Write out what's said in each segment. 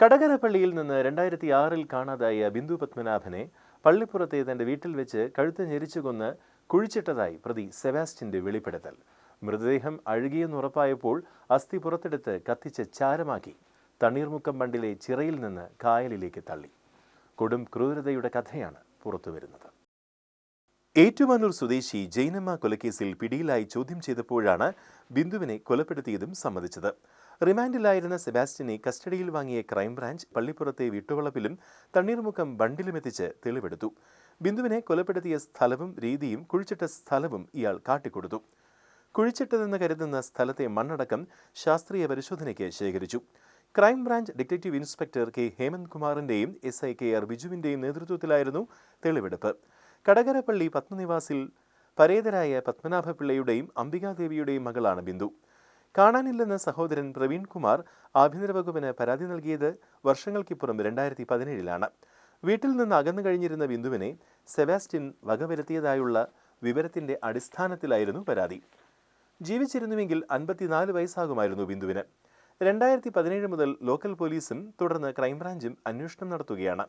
കടകരപ്പള്ളിയിൽ നിന്ന് രണ്ടായിരത്തി ആറിൽ കാണാതായ ബിന്ദു പത്മനാഭനെ പള്ളിപ്പുറത്തെ തന്റെ വീട്ടിൽ വെച്ച് കഴുത്ത് ഞെരിച്ചു കൊന്ന് കുഴിച്ചിട്ടതായി പ്രതി സെബാസ്റ്റിന്റെ വെളിപ്പെടുത്തൽ. മൃതദേഹം അഴുകിയെന്നുറപ്പായപ്പോൾ അസ്ഥി പുറത്തെടുത്ത് കത്തിച്ച് ചാരമാക്കി തണ്ണീർമുക്കം ബണ്ടിലെ ചിറയിൽ നിന്ന് കായലിലേക്ക് തള്ളി. കൊടും ക്രൂരതയുടെ കഥയാണ് പുറത്തുവരുന്നത് ഏറ്റുമാനൂർ സ്വദേശി ജൈനമ്മ കൊലക്കേസിൽ പിടിയിലായി ചോദ്യം ചെയ്തപ്പോഴാണ് ബിന്ദുവിനെ കൊലപ്പെടുത്തിയതും സമ്മതിച്ചത്. റിമാൻഡിലായിരുന്ന സെബാസ്റ്റ്യനെ കസ്റ്റഡിയിൽ വാങ്ങിയ ക്രൈംബ്രാഞ്ച് പള്ളിപ്പുറത്തെ വിട്ടുവളപ്പിലും തണ്ണീർമുക്കം ബണ്ടിലുമെത്തിച്ച് തെളിവെടുത്തു. ബിന്ദുവിനെ കൊലപ്പെടുത്തിയ സ്ഥലവും രീതിയും കുഴിച്ചിട്ട സ്ഥലവും ഇയാൾ കാട്ടിക്കൊടുത്തു. കുഴിച്ചിട്ടതെന്ന് കരുതുന്ന സ്ഥലത്തെ മണ്ണടക്കം ശാസ്ത്രീയ പരിശോധനയ്ക്ക് ശേഖരിച്ചു. Crime branch detective inspector K Hemanth കുമാറിന്റെയും S I K R ബിജുവിന്റെയും നേതൃത്വത്തിലായിരുന്നു തെളിവെടുപ്പ്. കടകരപ്പള്ളി പത്മനിവാസിൽ പരേതരായ പത്മനാഭപിള്ളയുടെയും അംബികാദേവിയുടെയും മകളാണ് ബിന്ദു. കാണാനില്ലെന്ന സഹോദരൻ പ്രവീൺ കുമാർ ആഭ്യന്തര വകുപ്പിന് പരാതി നൽകിയത് വർഷങ്ങൾക്കിപ്പുറം രണ്ടായിരത്തി പതിനേഴിലാണ് വീട്ടിൽ നിന്ന് അകന്നു കഴിഞ്ഞിരുന്ന ബിന്ദുവിനെ സെബാസ്റ്റ്യൻ വകവരുത്തിയതായുള്ള വിവരത്തിന്റെ അടിസ്ഥാനത്തിലായിരുന്നു പരാതി. ജീവിച്ചിരുന്നുവെങ്കിൽ അൻപത്തിനാല് വയസ്സാകുമായിരുന്നു ബിന്ദുവിന്. രണ്ടായിരത്തി പതിനേഴ് മുതൽ ലോക്കൽ പോലീസും തുടർന്ന് ക്രൈംബ്രാഞ്ചും അന്വേഷണം നടത്തുകയാണ്.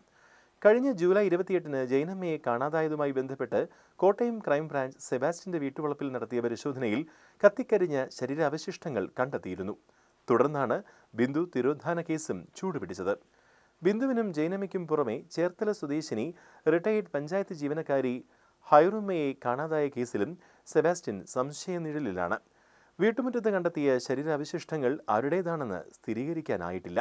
കഴിഞ്ഞ ജൂലൈ ഇരുപത്തിയെട്ടിന് ജൈനമ്മയെ കാണാതായതുമായി ബന്ധപ്പെട്ട് കോട്ടയം ക്രൈംബ്രാഞ്ച് സെബാസ്റ്റിന്റെ വീട്ടുവളപ്പിൽ നടത്തിയ പരിശോധനയിൽ കത്തിക്കരിഞ്ഞ ശരീരാവശിഷ്ടങ്ങൾ കണ്ടെത്തിയിരുന്നു. തുടർന്നാണ് ബിന്ദു തിരോധാന കേസും ചൂടുപിടിച്ചത്. ബിന്ദുവിനും ജൈനമ്മയ്ക്കും പുറമെ ചേർത്തല സ്വദേശിനി റിട്ടയേർഡ് പഞ്ചായത്ത് ജീവനക്കാരി ഹൈറുമ്മയെ കാണാതായ കേസിലും സെബാസ്റ്റ്യൻ സംശയനിഴലിലാണ് വീട്ടുമുറ്റത്ത് കണ്ടെത്തിയ ശരീരാവശിഷ്ടങ്ങൾ ആരുടേതാണെന്ന് സ്ഥിരീകരിക്കാനായിട്ടില്ല.